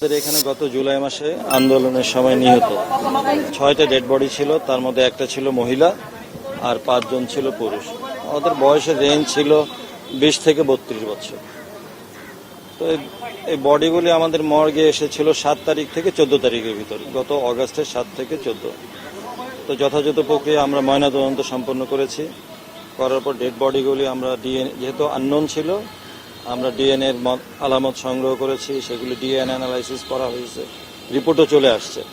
আমাদের এখানে গত জুলাই মাসে আন্দোলনের সময় নিহত। ছয়টা ডেড বডি ছিল, তার মধ্যে একটা ছিল মহিলা আর পাঁচজন ছিল পুরুষ। ওদের বয়সের রেঞ্জ ছিল বিশ থেকে বত্রিশ বছর। তো এই- বডিগুলি আমাদের মর্গে এসেছিল সাত তারিখ থেকে চোদ্দ তারিখের ভিতর, গত অগাস্টের সাত থেকে চোদ্দ। তো যথাযথ প্রক্রিয়া আমরা ময়নাতদন্ত সম্পন্ন করেছি। করার পর ডেড বডিগুলি আমরা ডিএনএ যেহেতু আননোন ছিল আমরা ডিএনএ এর মত- আলামত সংগ্রহ করেছি, সেগুলি ডিএনএ অ্যানালাইসিস করা হয়েছে রিপোর্টও চলে আসছে।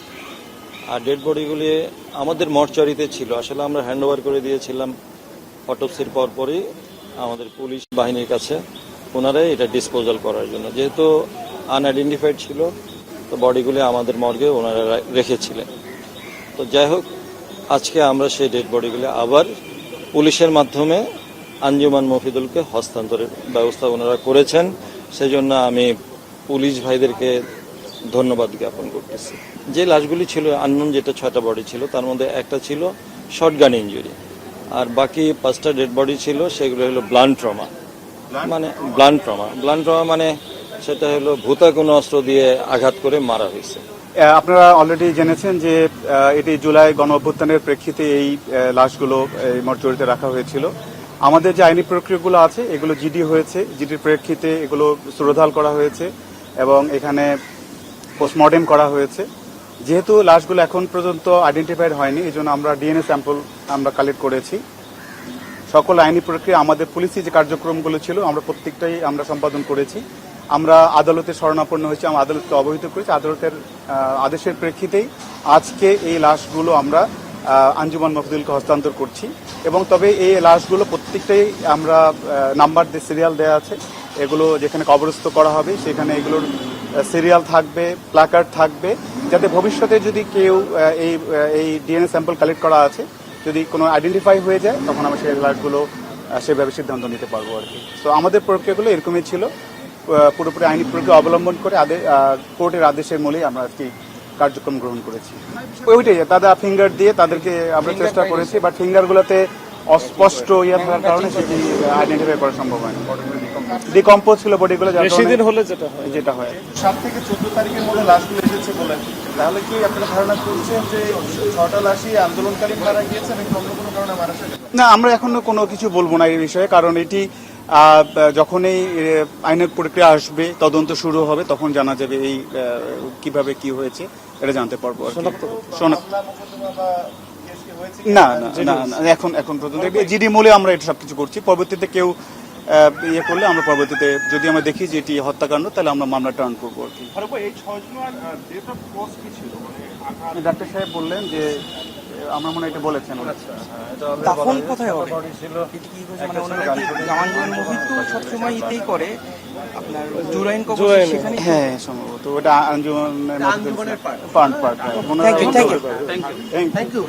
আর ডেড বডিগুলি আমাদের মর্চারিতে ছিল, আসলে আমরা হ্যান্ডওভার করে দিয়েছিলাম অটোপসির পরপরই আমাদের পুলিশ বাহিনীর কাছে, ওনারাই এটা ডিসপোজাল করার জন্য। যেহেতু আনআইডেন্টিফাইড ছিল, তো বডিগুলি আমাদের মর্গে ওনারা রেখেছিলেন। তো যাই হোক, আজকে আমরা সেই ডেড বডিগুলি আবার পুলিশের মাধ্যমে আঞ্জুমান মফিদুলকে হস্তান্তরের ব্যবস্থা ওনারা করেছেন। সেজন্য আমি পুলিশ ভাইদেরকে ধন্যবাদ জ্ঞাপন করতেছি। যে লাশগুলি ছিল আননোন যেটা ছয়টা বডি ছিল তার মধ্যে একটা ছিল শর্ট গান ইঞ্জুরি আর বাকি পাঁচটা ডেড বডি ছিল সেগুলো হলো ব্লান্ট ট্রমা মানে ব্লান্ট ট্রমা ব্লান্ট ট্রমা মানে সেটা হলো ভূতা কোনো অস্ত্র দিয়ে আঘাত করে মারা হয়েছে। আপনারা অলরেডি জেনেছেন যে এটি জুলাই গণ অভ্যুত্থানের প্রেক্ষিতে এই লাশগুলো এই মর্চুরিতে রাখা হয়েছিল। আমাদের যে আইনি প্রক্রিয়াগুলো আছে, এগুলো জিডি হয়েছে, জিডির প্রেক্ষিতে এগুলো সুরধাল করা হয়েছে এবং এখানে পোস্টমর্টেম করা হয়েছে। যেহেতু লাশগুলো এখন পর্যন্ত আইডেন্টিফাইড হয়নি, এই জন্য আমরা ডিএনএ স্যাম্পল আমরা কালেক্ট করেছি। সকল আইনি প্রক্রিয়া, আমাদের পুলিশি যে কার্যক্রমগুলো ছিল, আমরা প্রত্যেকটাই আমরা সম্পাদন করেছি। আমরা আদালতে শরণাপন্ন হয়েছি, আমরা আদালতকে অবহিত করেছি। আদালতের আদেশের প্রেক্ষিতেই আজকে এই লাশগুলো আমরা আঞ্জুমান মফদুলকে হস্তান্তর করছি। এবং তবে এই লাশগুলো প্রত্যেকটাই আমরা নাম্বার দিয়ে সিরিয়াল দেওয়া আছে। এগুলো যেখানে কবরস্থ করা হবে, সেখানে এগুলোর সিরিয়াল থাকবে প্ল্যাকার্ড থাকবে। যাতে ভবিষ্যতে যদি কেউ এই এই ডিএনএ স্যাম্পল কালেক্ট করা আছে, যদি কোনো আইডেন্টিফাই হয়ে যায়, তখন আমরা সেই লাশগুলো সেভাবে সিদ্ধান্ত নিতে পারব আর কি। তো আমাদের প্রক্রিয়াগুলো এরকমই ছিল। পুরোপুরি আইনি প্রক্রিয়া অবলম্বন করে আদে- কোর্টের আদেশের মূলেই আমরা আজকে কার্যক্রম গ্রহণ করেছি। ওইটাই তাদের ফিঙ্গার দিয়ে তাদেরকে আমরা চেষ্টা করেছি বাট ফিঙ্গারগুলোতে অস্পষ্ট ইয়ে থাকার কারণে সেটি আইডেন্টিফাই করা সম্ভব হয়নি। ডিকম্পোজ ছিল বডিগুলো বেশি দিন হলে যেটা হয়। যেটা হয়। সাত থেকে চোদ্দ তারিখের মধ্যে লাশগুলো এসেছে বলেন তাহলে কি আপনারা ধারণা করছেন যে ছটা লাশই আন্দোলনকারী মারা গিয়েছে নাকি অন্য কোনো কারণে মারা না আমরা এখনও কোনো কিছু বলব না এই বিষয়ে কারণ এটি যখনই এই আইনের প্রক্রিয়া আসবে তদন্ত শুরু হবে তখন জানা যাবে এই কীভাবে কি হয়েছে এটা জানতে পারব। শনাক্ত হয়েছে না না এখন এখন পর্যন্ত জিডি মূলে আমরা এটা সবকিছু করছি পরবর্তীতে কেউ ইয়ে করলে আমরা পরবর্তীতে যদি আমরা দেখি যে এটি হত্যাকাণ্ড তাহলে আমরা মামলা টার্ন করব আর কি। মানে ডাক্তার সাহেব বললেন যে আমরা মনে হয় এটা বলেছেন দাফন কোথায় হবে? এটি কি মানে ওনারা কি জামান মুভি তো সবসময় ইতেই করে। আপনার জুরাইন কবর সেখানে হ্যাঁ সম্ভবত। ওটা আঞ্জুমানের part part thank you thank you thank you